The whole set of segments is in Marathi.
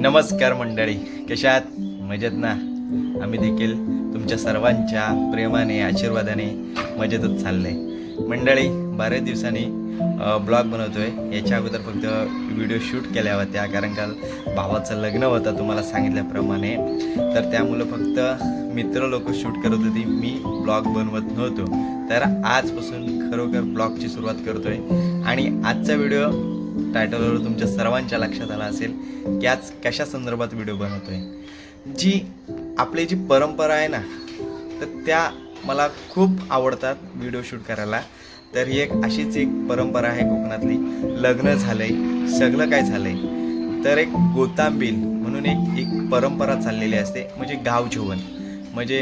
नमस्कार मंडळी कशा मजेत ना? आम्ही देखील तुमच्या सर्वांच्या प्रेमाने आशीर्वादाने मजेतच चाललंय. मंडळी बऱ्याच दिवसांनी ब्लॉग बनवतोय. याच्या अगोदर फक्त व्हिडिओ शूट केल्या होत्या कारण का भावाचं लग्न होतं तुम्हाला सांगितल्याप्रमाणे. तर त्यामुळं फक्त मित्र लोक शूट करत होती मी ब्लॉग बनवत नव्हतो. तर आजपासून खरोखर ब्लॉगची सुरुवात करतोय. आणि आजचा व्हिडिओ टायटलवर तुमच्या सर्वांच्या लक्षात आला असेल की आज कशा संदर्भात व्हिडिओ बनवतोय. जी आपली जी परंपरा आहे ना तर त्या मला खूप आवडतात व्हिडिओ शूट करायला. तर ही एक अशीच एक परंपरा आहे कोकणातली. लग्न झालंय सगळं काय झालंय. तर एक गोतांबील म्हणून एक एक परंपरा चाललेली असते म्हणजे गाव जेवण. म्हणजे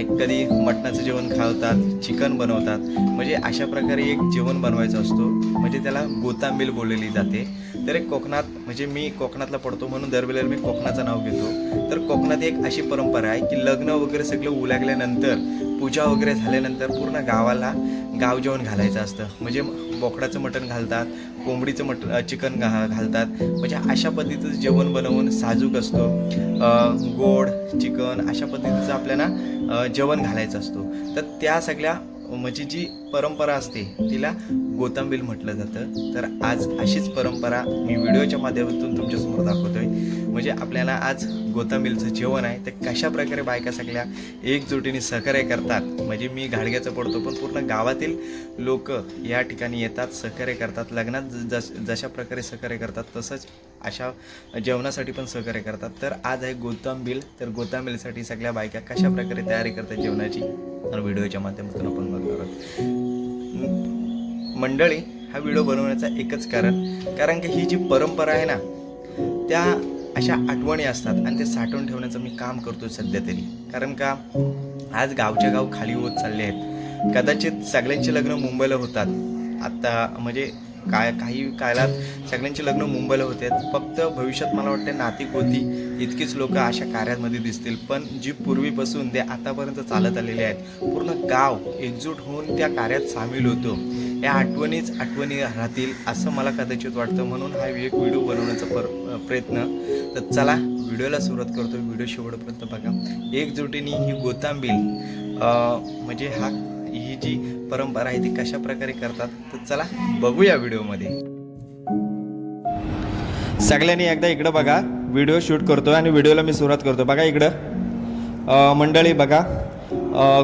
एक कधी मटणाचं जेवण खावतात चिकन बनवतात. म्हणजे अशा प्रकारे एक जेवण बनवायचं असतो. म्हणजे त्याला गोतांबील बोललेली जाते. तर एक कोकणात म्हणजे मी कोकणातला पडतो म्हणून दरवेळेला मी कोकणाचं नाव घेतो. तर कोकणात एक अशी परंपरा आहे की लग्न वगैरे सगळं उलागल्यानंतर पूजा वगैरे झाल्यानंतर पूर्ण गावाला गाव जेवण घालायचं असतं. म्हणजे बोकडाचं मटण घालतात कोंबडीचं मटण चिकन घा घालतात. म्हणजे अशा पद्धतीचं जेवण बनवून साजूक असतो. गोड चिकन अशा पद्धतीचं आपल्याला जेवण घालायचं असतो. तर त्या सगळ्या म्हणजे जी परंपरा असते तिला गोतांबील म्हटलं जातं. तर आज अशीच परंपरा मी व्हिडिओच्या माध्यमातून तुमच्यासमोर दाखवतोय. म्हणजे आपल्याला आज गोतांबीलचं जेवण आहे तर कशा प्रकारे बायका सगळ्या एकजुटीने सहकार्य करतात? म्हणजे मी घाडग्याचं पडतो पण पूर्ण गावातील लोक या ठिकाणी येतात सहकार्य करतात. लग्नात ज- जश जशा प्रकारे सहकार्य करतात तसंच अशा जेवणासाठी पण सहकार्य करतात. तर आज आहे गोतांबील तर गोतांबीलसाठी सगळ्या बायका कशा प्रकारे तयारी करतात जेवणाची? तर व्हिडिओच्या माध्यमातून आपण बघणार आहोत. मंडळी हा व्हिडिओ बनवण्याचा एकच कारण कारण की ही जी परंपरा आहे ना त्या अशा आठवणी असतात आणि ते साठवून ठेवण्याचं मी काम करतो सध्या तरी. कारण का आज गावच्या गाव खाली होत चालले आहेत. कदाचित सगळ्यांचे लग्न मुंबईला होतात. आत्ता म्हणजे काय काही काळात सगळ्यांचे लग्न मुंबईला होते. फक्त भविष्यात मला वाटते नातिक होती इतकीच लोक अशा कार्यामध्ये दिसतील. पण जी पूर्वीपासून ते आतापर्यंत चालत आलेले आहेत पूर्ण गाव एकजूट होऊन त्या कार्यात सामील होतो. या आठवणीच आठवणी राहतील असं मला कदाचित वाटतं. म्हणून हा एक व्हिडिओ बनवण्याचा पर प्रयत्न. तर चला व्हिडिओला सुरुवात करतो. व्हिडिओ शेवटपर्यंत बघा. एकजुटीने ही गोतांबील म्हणजे हा ही जी परंपरा आहे ती कशा प्रकारे करतात? तर चला बघूया व्हिडिओमध्ये. सगळ्यांनी एकदा इकडं बघा. व्हिडिओ शूट करतो आणि व्हिडिओला मी सुरुवात करतो बघा इकडं. मंडळी बघा.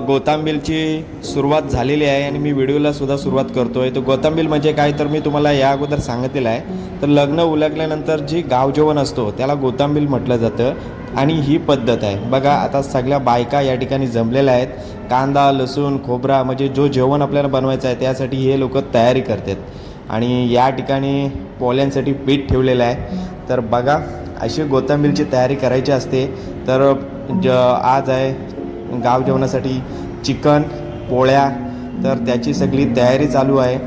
गोतांबीलची सुरुवात झालेली आहे आणि मी व्हिडिओला सुद्धा सुरुवात आहे तर गोतांबील म्हणजे काय तर मी तुम्हाला या अगोदर सांगितलेलं आहे. तर लग्न उलगल्यानंतर जी गाव जेवण असतो त्याला गोतांबील म्हटलं जातं आणि ही पद्धत आहे. बघा आता सगळ्या बायका या ठिकाणी जमलेल्या आहेत. कांदा लसूण खोबरा म्हणजे जो जेवण आपल्याला बनवायचं आहे त्यासाठी हे लोक तयारी करतात. आणि या ठिकाणी पोल्यांसाठी पीठ ठेवलेलं आहे. तर बघा अशी कोथिंबीरची तयारी करायची असते. तर ज आज आहे गाव जेवणासाठी चिकन पोळ्या. तर त्याची सगळी तयारी चालू आहे.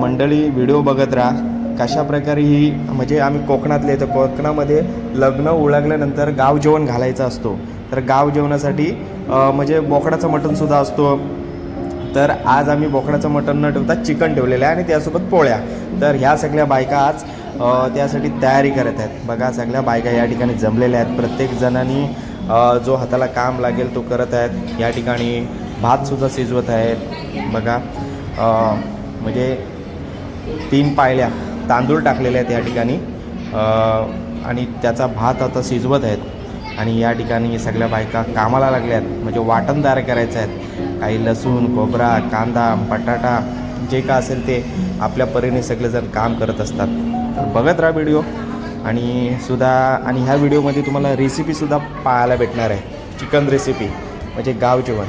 मंडळी व्हिडिओ बघत राहा. कशा प्रकारे ही म्हणजे आम्ही कोकणातले तर कोकणामध्ये लग्न उळगल्यानंतर गाव जेवण घालायचं असतो. तर गाव जेवणासाठी म्हणजे बोकडाचं मटणसुद्धा असतो. तर आज आम्ही बोकडाचं मटण न ठेवता चिकन ठेवलेलं आहे आणि त्यासोबत पोळ्या. तर ह्या सगळ्या बायका आज त्यासाठी तयारी करत आहेत. बघा सगळ्या बायका या ठिकाणी जमलेल्या आहेत. प्रत्येक जणांनी जो हाताला काम लागेल तो करत आहेत. या ठिकाणी भातसुद्धा शिजवत आहेत. बघा म्हणजे तीन पायल्या तांदूळ टाकलेले आहेत या ठिकाणी. आणि त्याचा भात आता शिजवत आहेत. आणि या ठिकाणी सगळ्या बायका कामाला लागल्या आहेत. म्हणजे वाटण तयार करायचं आहेत. काही लसूण खोबरा कांदा बटाटा जे का असेल ते आपल्या परीने सगळेजण काम करत असतात. तर बघत राहा व्हिडिओ आणि सुद्धा आणि ह्या व्हिडिओमध्ये तुम्हाला रेसिपीसुद्धा पाहायला भेटणार आहे. चिकन रेसिपी म्हणजे गाव जेवण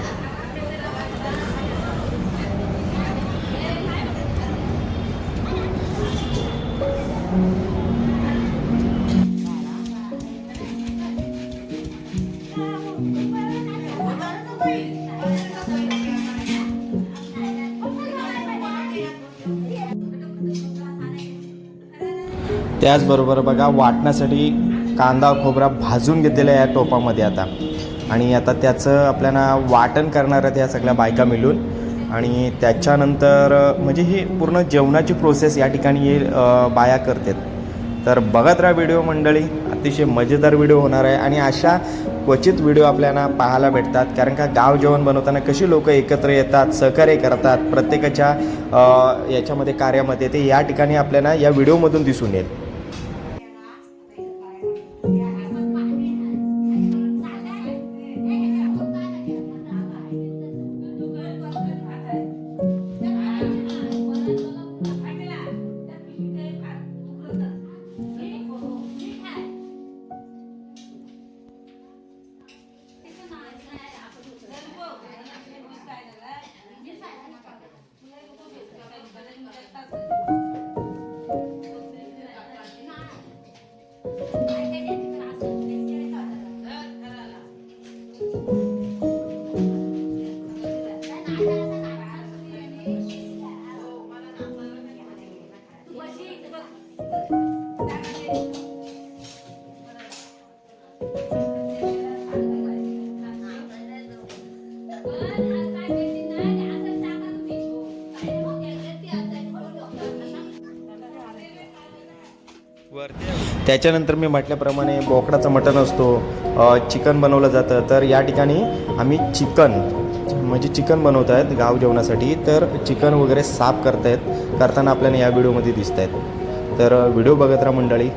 त्याचबरोबर बघा वाटण्यासाठी कांदा खोबरा भाजून घेतलेला आहे या टोपामध्ये आता. आणि आता त्याचं आपल्याला वाटण करणार आहेत या सगळ्या बायका मिळून. आणि त्याच्यानंतर म्हणजे ही पूर्ण जेवणाची प्रोसेस या ठिकाणी हे बाया करतात. तर बघत राहा व्हिडिओ मंडळी अतिशय मजेदार व्हिडिओ होणार आहे. आणि अशा क्वचित व्हिडिओ आपल्याला पाहायला भेटतात. कारण का गाव जेवण बनवताना कशी लोक एकत्र येतात सहकार्य करतात प्रत्येकाच्या याच्यामध्ये कार्यामध्ये ते या ठिकाणी आपल्याला या व्हिडिओमधून दिसून येईल. त्याच्यानंतर मी म्हटल्याप्रमाणे बोकडाचं मटण असतो चिकन बनवलं जातं. तर या ठिकाणी आम्ही चिकन म्हणजे चिकन बनवत आहेत गाव जेवणासाठी. तर चिकन वगैरे साफ करतायत करताना आपल्याला या व्हिडिओमध्ये दिसत आहेत तर व्हिडिओ बघत राहा मंडळी.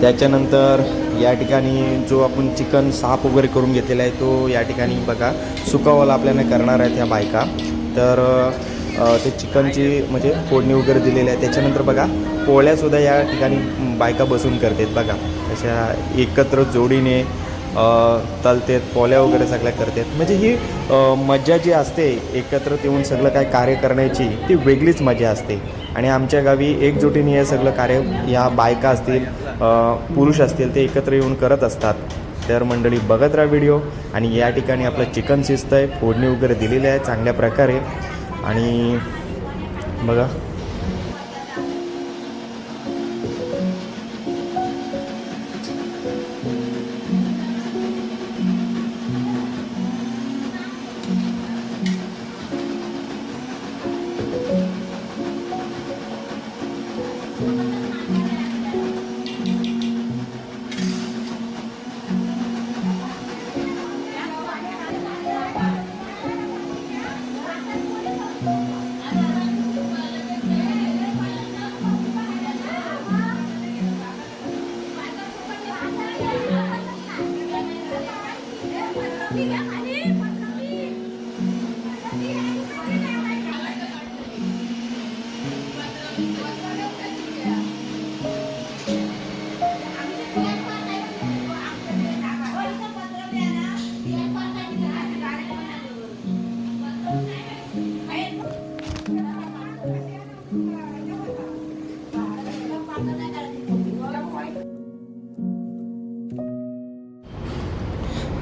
त्याच्यानंतर या ठिकाणी जो आपण चिकन साफ वगैरे करून घेतलेला आहे तो या ठिकाणी बघा. सुकावाला आपल्याला करणार आहेत ह्या बायका. तर ते चिकनची म्हणजे फोडणी वगैरे दिलेली आहे. त्याच्यानंतर बघा पोळ्यासुद्धा या ठिकाणी बायका बसून करतात बघा. अशा एकत्र जोडीने तलतेत पोळ्या वगैरे सगळ्या करतात. म्हणजे ही मजा जी असते एकत्र येऊन सगळं काय कार्य करण्याची ती वेगळीच मजा असते. आणि आमच्या गावी एकजुटीने हे सगळं कार्य या बायका असतील पुरुष असतील ते एकत्र येऊन करत असतात. तर मंडळी बघत राहा व्हिडिओ आणि या ठिकाणी आपलं चिकन शिजतं आहे फोडणी वगैरे दिलेली आहे चांगल्या प्रकारे. आणि बघा.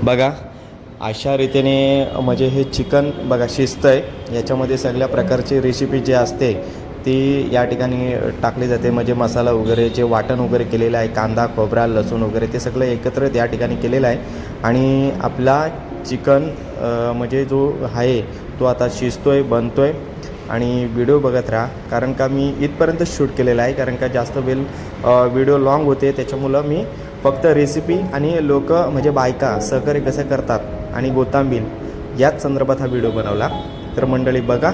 बघा अशा रीतीने म्हणजे हे चिकन बघा शिस्त आहे याच्यामध्ये सगळ्या प्रकारची रेसिपी जी असते ती या ठिकाणी टाकली जाते. म्हणजे मसाला वगैरे जे वाटण वगैरे केलेलं आहे कांदा खोबरा लसूण वगैरे ते सगळं एकत्र या ठिकाणी केलेलं आहे. आणि आपला चिकन म्हणजे जो आहे तो आता शिजतो आहे बनतो आहे आणि व्हिडिओ बघत राहा कारण का मी इथपर्यंत शूट केलेला आहे. कारण का जास्त वेळ व्हिडिओ लाँग होते त्याच्यामुळं मी फक्त रेसिपी आणि लोक म्हणजे बायका सहकार्य कसं करतात आणि गोतांबील याच संदर्भात हा व्हिडिओ बनवला. तर मंडळी बघा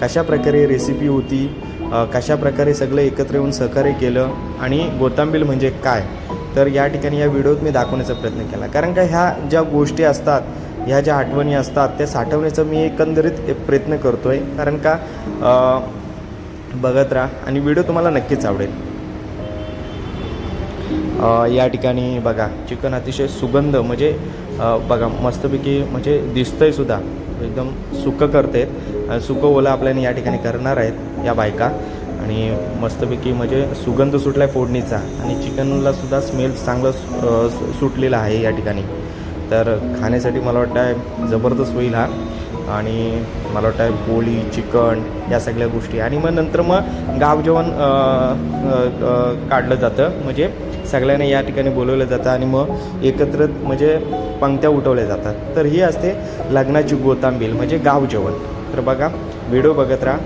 कशा प्रकारे रेसिपी होती कशा प्रकारे सगळं एकत्र येऊन सहकार्य केलं आणि गोतांबील म्हणजे काय? तर या ठिकाणी या व्हिडिओत मी दाखवण्याचा प्रयत्न केला. कारण का ह्या ज्या गोष्टी असतात ह्या ज्या आठवणी असतात त्या साठवण्याचा मी एकंदरीत एक प्रयत्न करतो आहे कारण का बघत राहा आणि व्हिडिओ तुम्हाला नक्कीच आवडेल. या ठिकाणी बघा चिकन अतिशय सुगंध म्हणजे बघा मस्तपैकी म्हणजे दिसतंय सुद्धा. एकदम सुकं करते. सुकं ओला आपल्याने या ठिकाणी करणार आहेत या बायका. आणि मस्तपैकी म्हणजे सुगंध सुटला आहे फोडणीचा. आणि चिकनला सुद्धा स्मेल चांगलं सुटलेला आहे या ठिकाणी. तर खाण्यासाठी मला वाटतं आहे जबरदस्त होईल हा. आणि मला वाटतं पोळी चिकन या सगळ्या गोष्टी. आणि मग नंतर मग गाव जेवण काढलं जातं. म्हणजे सगळ्यांना या ठिकाणी बोलवलं जातं आणि मग एकत्र म्हणजे पंक्त्या उठवल्या जातात. तर ही असते लग्नाची गोतांबील म्हणजे गाव जेवण. तर बघा व्हिडिओ बघत राहा.